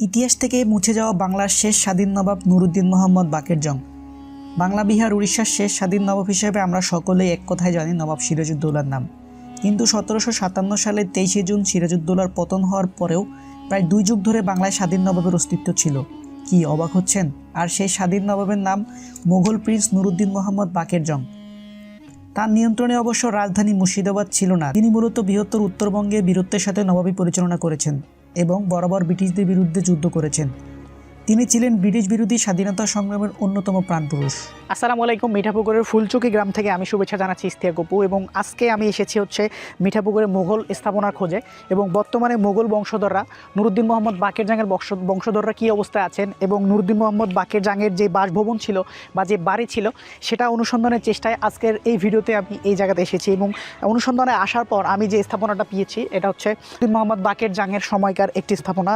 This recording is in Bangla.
ইতিহাস থেকে মুছে যাওয়া বাংলার শেষ স্বাধীন নবাব নুরুদ্দিন মোহাম্মদ বাকের জং বাংলা, বিহার, উড়িষ্যার শেষ স্বাধীন নবাব হিসেবে আমরা সকলেই এক কথায় জানি নবাব সিরাজউদ্দৌলার নাম। কিন্তু সতেরোশো সাতান্ন সালে তেইশে জুন সিরাজউদ্দৌলার পতন হওয়ার পরেও প্রায় দুই যুগ ধরে বাংলায় স্বাধীন নবাবের অস্তিত্ব ছিল। কি অবাক হচ্ছেন? আর সেই স্বাধীন নবাবের নাম মোগল প্রিন্স নুরুদ্দিন মোহাম্মদ বাকের জং তার নিয়ন্ত্রণে অবশ্য রাজধানী মুর্শিদাবাদ ছিল না। তিনি মূলত বৃহত্তর উত্তরবঙ্গে বীরত্বের সাথে নবাবী পরিচালনা করেছেন এবং বরাবর ব্রিটিশদের বিরুদ্ধে যুদ্ধ করেছেন। তিনি ছিলেন ব্রিটিশ বিরোধী স্বাধীনতা সংগ্রামের অন্যতম প্রাণপুরুষ। আসসালামু আলাইকুম, মিঠাপুকুরের ফুলচুকি গ্রাম থেকে আমি শুভেচ্ছা জানাচ্ছি ইস্তিয়া গপু এবং আজকে আমি এসেছি হচ্ছে মিঠাপুকুরের মোগল স্থাপনার খোঁজে এবং বর্তমানে মোগল বংশধররা, নুরুদ্দিন মোহাম্মদ বাকের জাঙের বংশ, বংশধররা কী অবস্থায় আছেন এবং নুরুদ্দিন মোহাম্মদ বাকের জাঙের যে বাসভবন ছিল বা যে বাড়ি ছিল, সেটা অনুসন্ধানের চেষ্টায় আজকের এই ভিডিওতে আমি এই জায়গাতে এসেছি এবং অনুসন্ধানে আসার পর আমি যে স্থাপনাটা পেয়েছি, এটা হচ্ছে মোহাম্মদ বাকের জাঙের সময়কার একটি স্থাপনা।